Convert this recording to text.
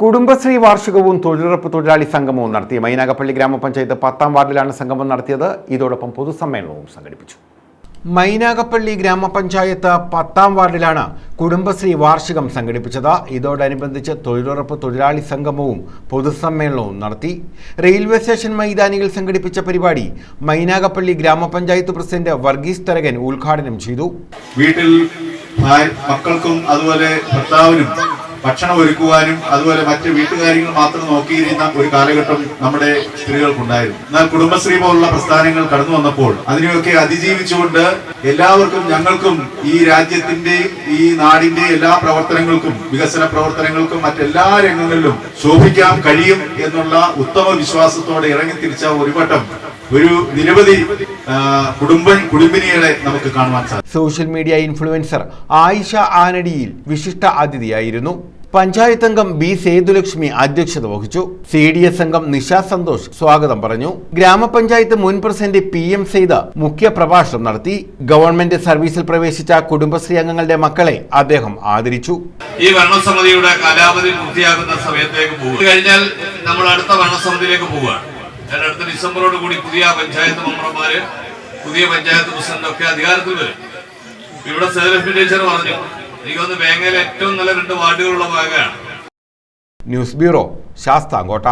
കുടുംബശ്രീ വാർഷികവും തൊഴിലുറപ്പ് തൊഴിലാളി സംഗമവും നടത്തി. മൈനാഗപ്പള്ളി ഗ്രാമപഞ്ചായത്ത് പത്താം വാർഡിലാണ് സംഗമം നടത്തിയത്. ഇതോടൊപ്പം പൊതുസമ്മേളനവും സംഘടിപ്പിച്ചു. മൈനാഗപ്പള്ളി ഗ്രാമപഞ്ചായത്ത് പത്താം വാർഡിലാണ് കുടുംബശ്രീ വാർഷികം സംഘടിപ്പിച്ചത്. ഇതോടനുബന്ധിച്ച് തൊഴിലുറപ്പ് തൊഴിലാളി സംഗമവും പൊതുസമ്മേളനവും നടത്തി. റെയിൽവേ സ്റ്റേഷൻ മൈതാനിയിൽ സംഘടിപ്പിച്ച പരിപാടി മൈനാഗപ്പള്ളി ഗ്രാമപഞ്ചായത്ത് പ്രസിഡന്റ് വർഗീസ് തരകൻ ഉദ്ഘാടനം ചെയ്തു. വീട്ടിൽ മക്കൾക്കും അതുപോലെ ഭർത്താവിനും ഭക്ഷണം ഒരുക്കുവാനും അതുപോലെ മറ്റ് വീട്ടുകാര്യങ്ങൾ മാത്രം നോക്കിയിരുന്ന ഒരു കാലഘട്ടം നമ്മുടെ സ്ത്രീകൾക്കുണ്ടായിരുന്നു. എന്നാൽ കുടുംബശ്രീ പോലുള്ള പ്രസ്ഥാനങ്ങൾ കടന്നു വന്നപ്പോൾ അതിനെയൊക്കെ അതിജീവിച്ചുകൊണ്ട് എല്ലാവർക്കും ഞങ്ങൾക്കും ഈ രാജ്യത്തിന്റെയും ഈ നാടിന്റെയും എല്ലാ പ്രവർത്തനങ്ങൾക്കും വികസന പ്രവർത്തനങ്ങൾക്കും മറ്റെല്ലാ രംഗങ്ങളിലും ശോഭിക്കാൻ കഴിയും എന്നുള്ള ഉത്തമ വിശ്വാസത്തോടെ ഇറങ്ങി തിരിച്ച ഒരു വട്ടം ഒരു നിരവധി കുടുംബ കുടുംബിനികളെ നമുക്ക് കാണുവാൻ സാധിക്കും. സോഷ്യൽ മീഡിയ ഇൻഫ്ലുവൻസർ ആയിഷ ആനടിയിൽ വിശിഷ്ട അതിഥിയായിരുന്നു. പഞ്ചായത്ത് അംഗം ബി സേതുലക്ഷ്മി അധ്യക്ഷത വഹിച്ചു. സി ഡി എസ് അംഗം നിഷ സന്തോഷ് സ്വാഗതം പറഞ്ഞു. ഗ്രാമപഞ്ചായത്ത് മുൻ പ്രസിഡന്റ് പി എം സെയ്ദ് മുഖ്യ പ്രഭാഷണം നടത്തി. ഗവൺമെന്റ് സർവീസിൽ പ്രവേശിച്ച കുടുംബശ്രീ അംഗങ്ങളുടെ മക്കളെ അദ്ദേഹം ആദരിച്ചു. ഈ ഭരണസമിതിയുടെ കാലാവധി പൂർത്തിയാകുന്ന സമയത്തേക്ക് പോകും കഴിഞ്ഞാൽ നമ്മൾ അടുത്ത ഭരണസമിതിയിലേക്ക് പോവുകയാണ് അടുത്ത ഡിസംബറോട് കൂടി പുതിയ പഞ്ചായത്ത് മെമ്പർമാര് പുതിയ പഞ്ചായത്ത് പ്രസിഡന്റ് ഒക്കെ അധികാരത്തിൽ വരും. ഇവിടെ സേലക്ഷ്മി പറഞ്ഞു ഏറ്റവും നല്ല രണ്ട് വാർഡുകളുള്ള ഭാഗമാണ്. News bureau Sasthamkotta.